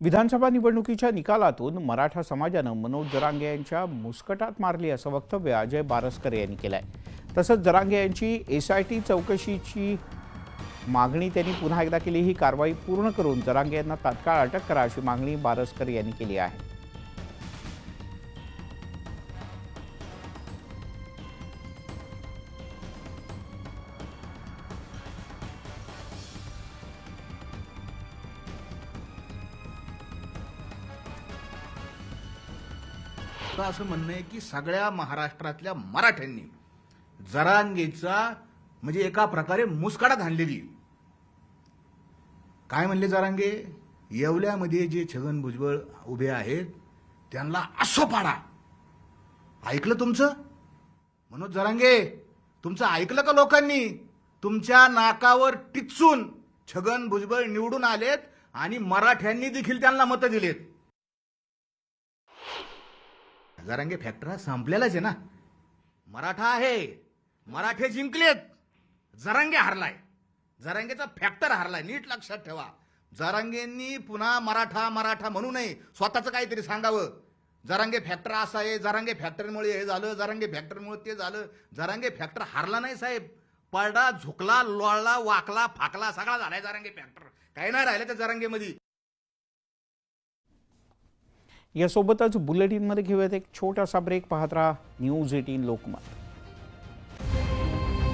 विधानसभा निवडणुकीच्या निकालातून मराठा समाजानं मनोज जरांगे यांच्या मुस्कटात मारली असं वक्तव्य अजय बारसकर यांनी केलं आहे तसंच जरांगे यांची एस आय टी चौकशीची मागणी त्यांनी पुन्हा एकदा केली. ही कारवाई पूर्ण करून जरांगे यांना तात्काळ अटक करा अशी मागणी बारसकर यांनी केली आहे. तर असं म्हणणं आहे की सगळ्या महाराष्ट्रातल्या मराठ्यांनी जरांगेचा म्हणजे एका प्रकारे मुस्काडा आणलेली काय म्हणले जरांगे? येवल्यामध्ये जे छगन भुजबळ उभे आहेत त्यांना असो पाडा. ऐकलं तुमचं? मनोज जरांगे तुमचं ऐकलं का लोकांनी? तुमच्या नाकावर टिचून छगन भुजबळ निवडून आलेत आणि मराठ्यांनी देखील त्यांना मतं दिलेत. जरांगे फॅक्टर हा संपलेलाच आहे ना. मराठा आहे. मराठे जिंकलेत. जरांगे हरलाय. जरांगेचा फॅक्टर हरलाय. नीट लक्षात ठेवा. जरांगेंनी पुन्हा मराठा मराठा म्हणू नये. स्वतःचं काहीतरी सांगावं. जरांगे फॅक्टर असं आहे. जरांगे फॅक्टरीमुळे हे झालं. जरांगे फॅक्टरीमुळे ते झालं. जरांगे फॅक्टर हारला नाही साहेब. पडला झुकला लोळला वाकला फाकला सगळा झालाय जरांगे फॅक्टर. काही नाही राहिलं त्या जरांगेमध्ये. यासोबतच बुलेटिनमध्ये घेऊयात एक छोटासा ब्रेक पाहत राहा न्यूज एटीन लोकमत.